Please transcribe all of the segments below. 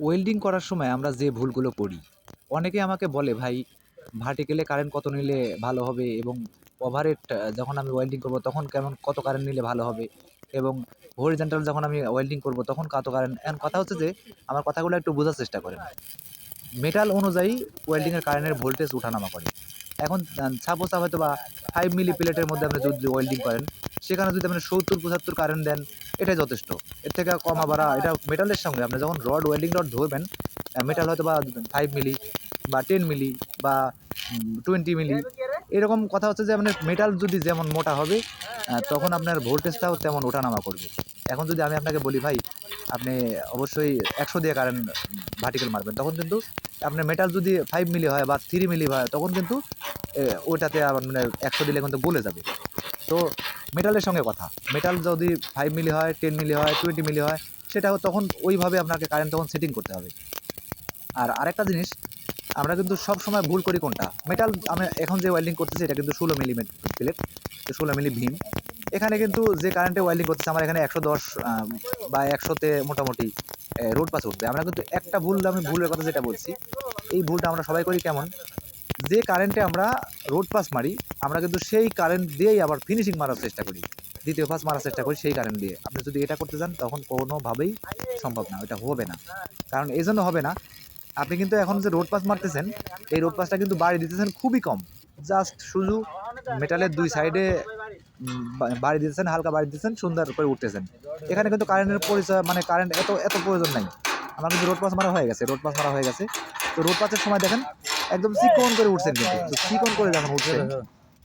Welding করার সময় আমরা যে ভুলগুলো করি, অনেকে আমাকে বলে, ভাই ভার্টিক্যালে কারেন্ট কত নিলে ভালো হবে এবং ওভারেট যখন আমি ওয়েল্ডিং করব তখন কেমন, কত কারেন্ট নিলে ভালো হবে? এবং হরিজেন্টাল যখন আমি ওয়েল্ডিং করব তখন কত কারেন্ট এখন কথা হচ্ছে যে, আমার কথাগুলো একটু বোঝার চেষ্টা করেন। মেটাল অনুযায়ী ওয়েল্ডিংয়ের কারেন্টের ভোল্টেজ ওঠানামা করে। এখন সাপোজ হয়তো বা ফাইভ মিলি প্লেটের মধ্যে আপনি যদি ওয়েল্ডিং করেন, সেখানে যদি আপনি সত্তর, পঁচাত্তর কারেন্ট দেন, এটাই যথেষ্ট। এর থেকে কমা বাড়া এটা মেটালের সঙ্গে, আপনি যখন রড ওয়েল্ডিং রড ধরবেন মেটাল হয়তো বা ফাইভ মিলি বা টেন মিলি বা টোয়েন্টি মিলি এরকম কথা হচ্ছে যে আপনার মেটাল যদি যেমন মোটা হবে তখন আপনার ভোল্টেজটাও তেমন ওঠানামা করবে। এখন যদি আমি আপনাকে বলি, ভাই, আপনি অবশ্যই একশো দিয়ে কারেন্ট ভার্টিক্যাল মারবেন, তখন কিন্তু আপনার মেটাল যদি ফাইভ মিলি হয় বা থ্রি মিলি হয়, তখন কিন্তু ওটাতে মানে একশো দিলে কিন্তু গলে যাবে। তো মেটালের সঙ্গে কথা। মেটাল যদি ফাইভ মিলি হয় টেন মিলি হয় টোয়েন্টি মিলি হয়, সেটা তখন ওইভাবে আপনাকে কারেন্ট তখন সেটিং করতে হবে। আর আরেকটা জিনিস, আমরা কিন্তু সব সময় ভুল করি কোনটা? মেটাল আমি এখন যে ওয়েল্ডিং করতেছি, এটা কিন্তু ষোলো মিলি প্লেট ষোলো মিলি ভীম এখানে কিন্তু যে কারেন্টে ওয়েল্ডিং করতেছে, আমার এখানে একশো দশ বা একশোতে মোটামুটি রোড পাস উঠবে। আমরা কিন্তু একটা ভুল, আমি ভুলের কথা যেটা বলছি, এই ভুলটা আমরা সবাই করি কেমন? যে কারেন্টে আমরা রোড পাস মারি, আমরা কিন্তু সেই কারেন্ট দিয়েই আবার ফিনিশিং মারার চেষ্টা করি। দ্বিতীয় পাস মারার চেষ্টা করি সেই কারেন্ট দিয়ে। আপনি যদি এটা করতে চান, তখন কোনোভাবেই সম্ভব না, এটা হবে না। কারণ এই জন্য হবে না। আপনি কিন্তু এখন যে রোড পাস মারতেছেন, এই রোড পাসটা কিন্তু বাড়ি দিতেছেন খুবই কম। জাস্ট শুধু মেটালের দুই সাইডে বাড়ি দিতেছেন হালকা বাড়ি দিতেছেন সুন্দর করে উঠতেছেন। এখানে কিন্তু কারেন্টের পরিচয় মানে কারেন্ট এত এত প্রয়োজন নাই। আমার কিন্তু রোড পাস মারা হয়ে গেছে রোড পাস মারা হয়ে গেছে। তো রোড পাসের সময় দেখেন, একদম চিকন করে উঠছেন কিন্তু তো চিকন করে যখন উঠছেন।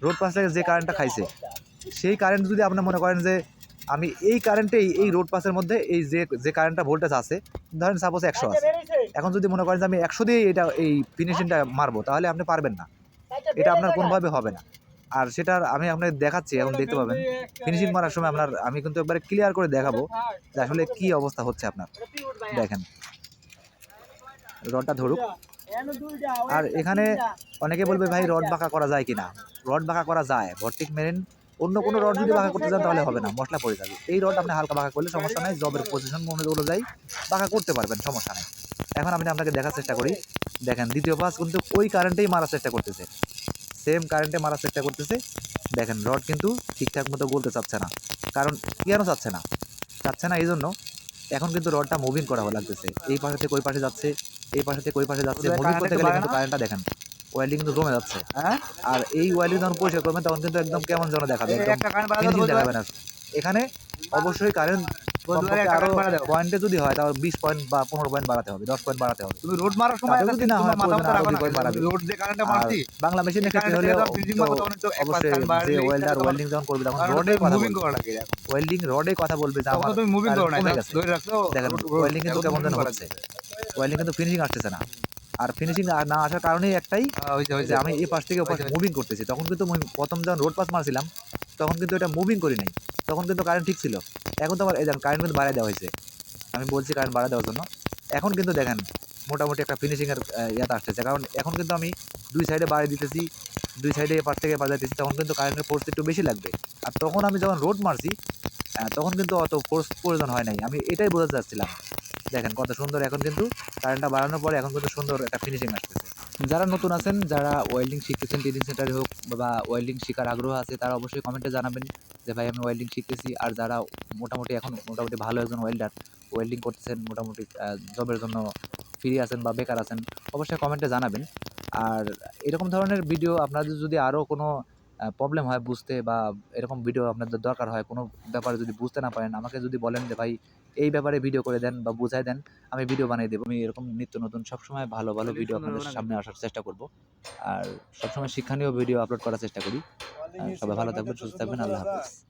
রোড পাস থেকে যে কারেন্টটা খাইছে, সেই কারেন্ট যদি আপনি মনে করেন যে, আমি এই কারেন্টেই এই রোড পাসের মধ্যে এই যে যে কারেন্টটা ভোল্টেজ আছে, ধরেন সাপোজ একশো আছে। এখন যদি মনে করেন যে আমি একশো দিয়ে এটা, এই ফিনিশিংটা মারবো, তাহলে আপনি পারবেন না। এটা আপনার কোনোভাবে হবে না। আর সেটার আমি আপনাকে দেখাচ্ছি, এখন দেখতে পাবেন। ফিনিশিং মারার সময় আপনার, আমি কিন্তু একবারে ক্লিয়ার করে দেখাবো যে আসলে কি অবস্থা হচ্ছে আপনার। দেখেন। রডটা ধরুক। আর এখানে অনেকে বলবে, ভাই, রড বাঁকা করা যায় কিনা? রড বাঁকা করা যায়। ভর্টিক মেরেন, অন্য কোনো রড যদি বাঁকা করতে চান তাহলে হবে না, মশলা পড়ে যাবে। এই রড আপনি হালকা বাঁকা করলে সমস্যা নাই জবের পজিশন অনুযায়ী বাঁকা করতে পারবেন, সমস্যা নাই। এখন আমি আপনাকে দেখার চেষ্টা করি। দেখেন, দ্বিতীয় পাস কিন্তু ওই কারেন্টেই মারার চেষ্টা করতেছে। সেম কারেন্টে মারার চেষ্টা করতেছে। দেখেন রড কিন্তু ঠিকঠাক মতো গলতে চাচ্ছে না। কারণ কেন চাচ্ছে না। চাচ্ছে না এই জন্য এখন কিন্তু রডটা মুভিং করা লাগতেছে। এই পাশে থেকে ওই পাশে যাচ্ছে? এই পাশে থেকে ওই পাশে যাচ্ছে? মুভিং করতে গেলে কিন্তু কারেন্টটা দেখেন ওয়েল্ডিং কিন্তু জমে যাচ্ছে। হ্যাঁ? আর এই ওয়েল্ডিং যখন পরিষ্কার করবেন তখন কিন্তু একদম কেমন যেন দেখাবে একদম দেখাবে না। এখানে অবশ্যই কারেন্ট বন্ধুরা, একটা আরও current বাড়া দাও। পয়েন্টে যদি হয় তাহলে বিশ পয়েন্ট বা পনেরো পয়েন্ট বাড়াতে হবে দশ পয়েন্ট বাড়াতে হবে। তুমি রোড মারার সময় যদি না হয়, মাথা প্রয়োজন রাখো আরও না। দুই point বাড়াবে। রোড যে কারেন্টটা আর মারছি বাংলা মেশিনের ক্ষেত্রে হলে অবশ্যই যে ওয়েল্ডার ওয়েল্ডিং যখন করবে তখন রডে কথা মুভিং করা লাগে ওয়েল্ডিং রডে কথা বলবে যে আমার তুমি মুভিং করো না কমে এটা গেছে। ধরে রাখছো দেখেন ওয়েল্ডিং কিন্তু কেমন যেন হচ্ছে। ওয়েল্ডিং কিন্তু ফিনিশিং আসতেছে না। আর ফিনিশিং না আসার কারণেই একটাই যে আমি এই পাশ থেকে মুভিং করতেছি। তখন কিন্তু প্রথম যখন রোড পাস মারছিলাম তখন কিন্তু এটা মুভিং করি নাই। তখন কিন্তু কারেন্ট ঠিক ছিল। এখন তো আবার এই দেখেন কারেন্ট কিন্তু বাড়ায় দেওয়া হয়েছে। আমি বলছি কারেন্ট বাড়ায় দেওয়ার জন্য। এখন কিন্তু দেখেন, মোটামুটি একটা ফিনিশিংয়ের ইয়াতে আসতেছে। কারণ এখন কিন্তু আমি দুই সাইডে বাড়ি দিতেছি, দুই সাইডে এপার থেকে বাজাইতেছি তখন কিন্তু কারেন্টের ফোর্স একটু বেশি লাগবে। আর তখন আমি যখন রোড মারছি তখন কিন্তু অত ফোর্স প্রয়োজন হয় নাই। আমি এটাই বোঝাতে চাচ্ছিলাম। দেখেন কত সুন্দর এখন কিন্তু কারেন্টটা বাড়ানোর পরে এখন কিন্তু সুন্দর একটা ফিনিশিং আসতেছে। যারা নতুন আছেন, যারা ওয়েল্ডিং শিখতেছেন ট্রেনিং সেন্টারে হোক বা ওয়েল্ডিং শেখার আগ্রহ আছে, তারা অবশ্যই কমেন্টে জানাবেন। যে ভাই আমি ওয়েল্ডিং শিখতেছি আর যারা মোটামুটি এখন মোটামুটি ভালো একজন ওয়েল্ডার ওয়েল্ডিং করতেছেন মোটামুটি জবের জন্য ফ্রি আছেন বা বেকার আছেন অবশ্যই কমেন্টে জানাবেন। আর এরকম ধরনের ভিডিও আপনাদের যদি আরও কোনো প্রবলেম হয় বুঝতে বা এরকম ভিডিও আপনাদের দরকার হয় কোনো ব্যাপারে যদি বুঝতে না পারেন আমাকে যদি বলেন যে ভাই এই ব্যাপারে ভিডিও করে দেন বা বুঝাই দেন আমি ভিডিও বানিয়ে দেবো। আমি এরকম নিত্য নতুন সবসময় ভালো ভালো ভিডিও আপনাদের সামনে আসার চেষ্টা করব। আর সবসময় শিক্ষণীয় ভিডিও আপলোড করার চেষ্টা করি। সবাই ভালো থাকবেন সুস্থ থাকবেন আল্লাহ হাফিজ।